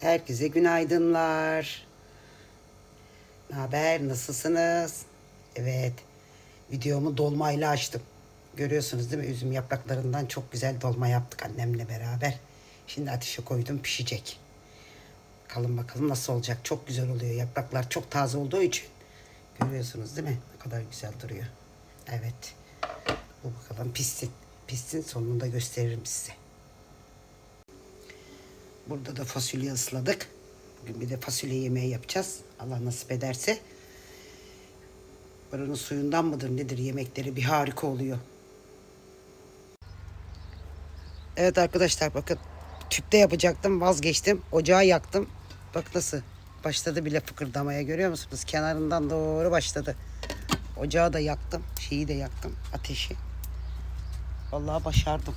Herkese günaydınlar. Ne haber? Nasılsınız? Evet. Videomu dolmayla açtım. Görüyorsunuz değil mi? Üzüm yapraklarından çok güzel dolma yaptık annemle beraber. Şimdi ateşe koydum pişecek. Bakalım bakalım nasıl olacak. Çok güzel oluyor. Yapraklar çok taze olduğu için. Görüyorsunuz değil mi? Ne kadar güzel duruyor. Evet. Bu bakalım pişsin. Pişsin sonunda gösteririm size. Burada da fasulye ısladık. Bugün bir de fasulye yemeği yapacağız. Allah nasip ederse. Buranın suyundan mıdır nedir yemekleri bir harika oluyor. Evet arkadaşlar bakın tüpte yapacaktım vazgeçtim. Ocağı yaktım. Bak nasıl başladı bile fıkırdamaya görüyor musunuz? Kenarından doğru başladı. Ocağı da yaktım. Şeyi de yaktım. Ateşi. Vallahi başardım.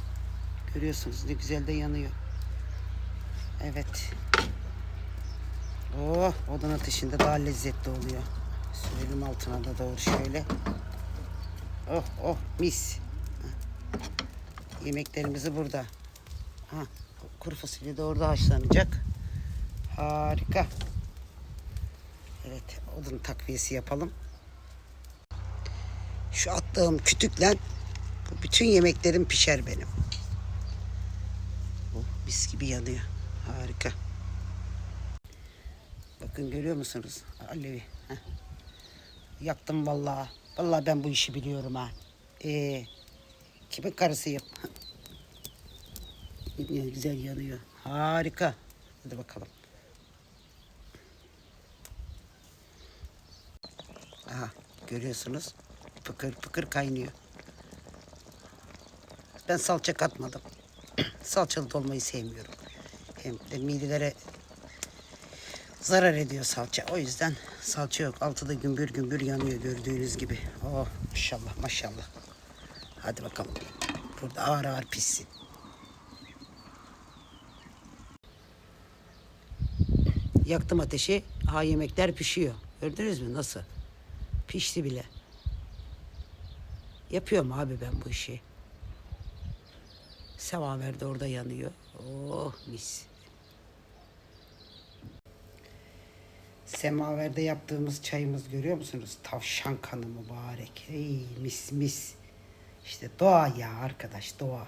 Görüyorsunuz ne güzel de yanıyor. Evet. Oh, odun ateşinde daha lezzetli oluyor. Sürelim altına da doğru şöyle. Oh, oh, mis. Yemeklerimizi burada. Ha, kuru fasulye de orada haşlanacak. Harika. Evet, odun takviyesi yapalım. Şu attığım kütükle bütün yemeklerim pişer benim. Oh, mis gibi yanıyor. Harika. Bakın görüyor musunuz? Alevi. Heh. Yaktım vallahi. Vallahi ben bu işi biliyorum ha. Ee, kimin karısıyım? Ne güzel yanıyor. Harika. Hadi bakalım. Aha, görüyorsunuz. Pıkır pıkır kaynıyor. Ben salça katmadım. Salçalı dolmayı sevmiyorum. Hem de midelere zarar ediyor salça. O yüzden salça yok. Altıda gümbür gümbür yanıyor gördüğünüz gibi. Oh maşallah maşallah. Hadi bakalım. Burada ağır ağır pişsin. Yaktım ateşi. Ha yemekler pişiyor. Gördünüz mü nasıl? Pişti bile. Yapıyorum abi ben bu işi. Semaver de orada yanıyor. Oh mis. Semaverde yaptığımız çayımız görüyor musunuz? Tavşan kanı mübarek. Ey mis mis. İşte doğa ya arkadaş doğa.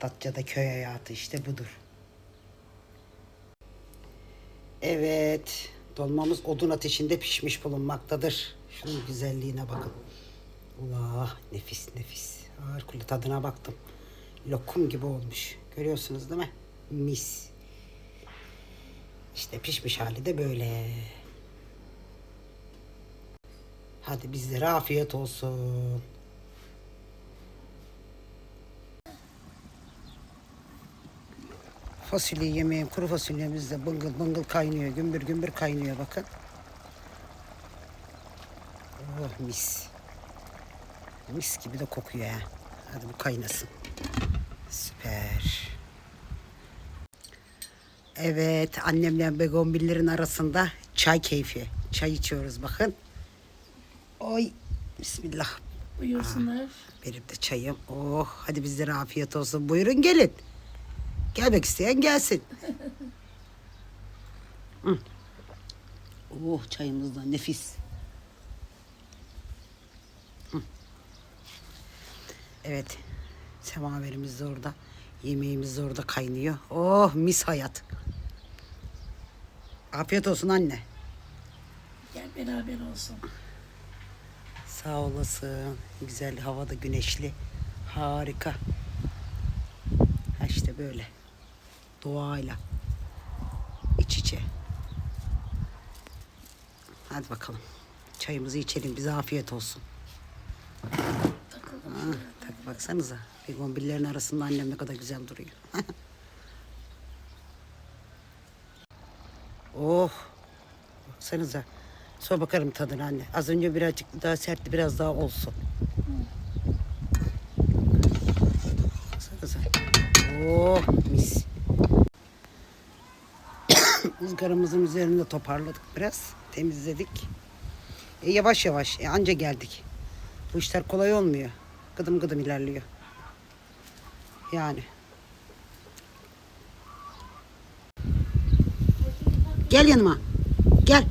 Datça'da köy hayatı işte budur. Evet. Dolmamız odun ateşinde pişmiş bulunmaktadır. Şunun güzelliğine bakın. Allah nefis nefis. Harikulade tadına baktım. Lokum gibi olmuş. Görüyorsunuz değil mi? Mis. İşte pişmiş hali de böyle. Hadi bizlere afiyet olsun. Fasulye yemeğim, kuru fasulyemiz de bıngıl bıngıl kaynıyor. Gümbür gümbür kaynıyor bakın. Oh mis. Mis gibi de kokuyor ha. Hadi bu kaynasın. Süper. Evet, annemle begonbillerin arasında çay keyfi. Çay içiyoruz bakın. Oy, bismillah. Buyursunlar. Benim de çayım. Oh, hadi bizlere afiyet olsun. Buyurun gelin. Gelmek isteyen gelsin. Hı. Oh, çayımız da nefis. Hı. Evet, semaverimiz de orada. Yemeğimiz de orada kaynıyor. Oh, mis hayat. Afiyet olsun anne. Gel beraber olsun. Sağ olasın. Güzel havada güneşli. Harika. Ha işte böyle. Doğayla. iç içe. Hadi bakalım. Çayımızı içelim. Bize afiyet olsun. Takıldım. Ha, tak baksanıza. Begonbillerin arasında annem ne kadar güzel duruyor. oh. Baksanıza. Sonra bakarım tadına anne. Az önce birazcık daha sertti biraz daha olsun. Baksanıza. Oh mis. Izgaramızın üzerinde toparladık biraz. Temizledik. E, yavaş yavaş e, anca geldik. Bu işler kolay olmuyor. Gıdım gıdım ilerliyor. Yani. Gel yanıma. Gel.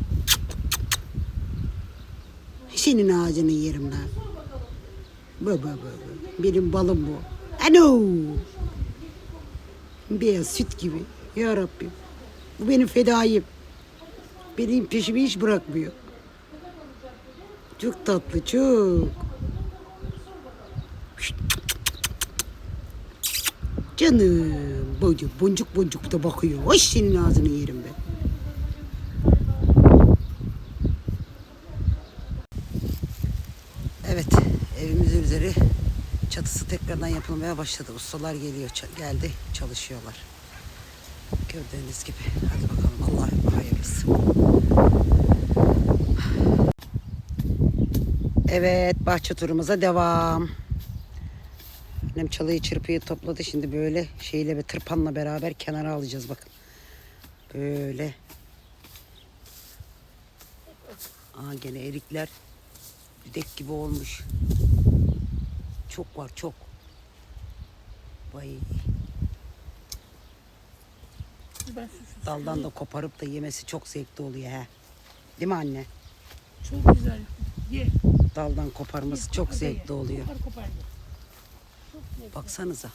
Senin ağzını yerim lan. Bu bu bu. Benim balım bu. Ano. Beyaz süt gibi. Ya Rabbim. Bu benim fedaim. Benim peşimi hiç bırakmıyor. Çok tatlı çok. Canım. Boncuk boncuk boncuk da bakıyor. Hoş senin ağzını yerim ben. Evet, üzeri çatısı tekrardan yapılmaya başladı. Ustalar geliyor, geldi, çalışıyorlar. Gördüğünüz gibi. Hadi bakalım Allah'ım hayırlısı. Evet, bahçe turumuza devam. Annem çalıyı çırpıyı topladı. Şimdi böyle şeyle ve tırpanla beraber kenara alacağız bakın. Böyle. Aa gene erikler Düdek gibi olmuş. Çok var çok. Vay. Ben Daldan da koparıp da yemesi çok zevkli oluyor he. Değil mi anne? Çok güzel. Ye. Daldan koparması çok Kopar da ye. zevkli oluyor. Kopar kopar ye. Çok zevkli. Baksanıza.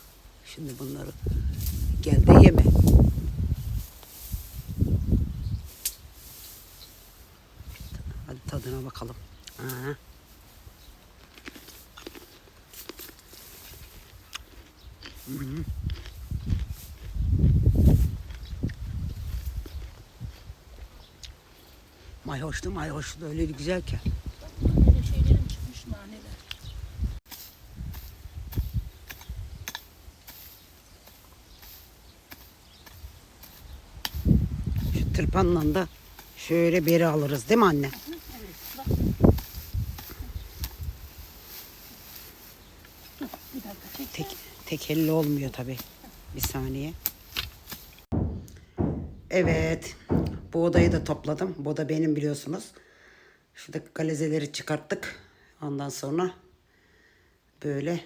Şimdi bunları gel de yeme. Hadi tadına bakalım. Aa. Hı. Mayhoşlu mayhoşlu öyle güzel ki. Böyle şeylerim çıkmış naneler. Şu tırpanla da şöyle beri alırız değil mi anne? Evet. Bak. Dur bir dakika çek. Tek, elle olmuyor tabi. Bir saniye. Evet. Bu odayı da topladım. Bu oda benim biliyorsunuz. Şuradaki galezeleri çıkarttık. Ondan sonra böyle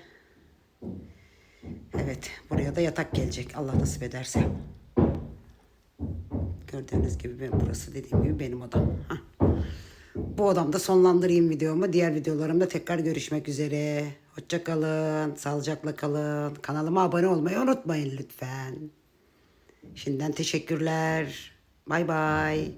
Evet. Buraya da yatak gelecek. Allah nasip ederse. Gördüğünüz gibi ben, burası dediğim gibi benim odam. Hah. Bu odamda sonlandırayım videomu. Diğer videolarımda tekrar görüşmek üzere. Hoşça kalın, sağlıcakla kalın. Kanalıma abone olmayı unutmayın lütfen. Şimdiden teşekkürler. Bay bay.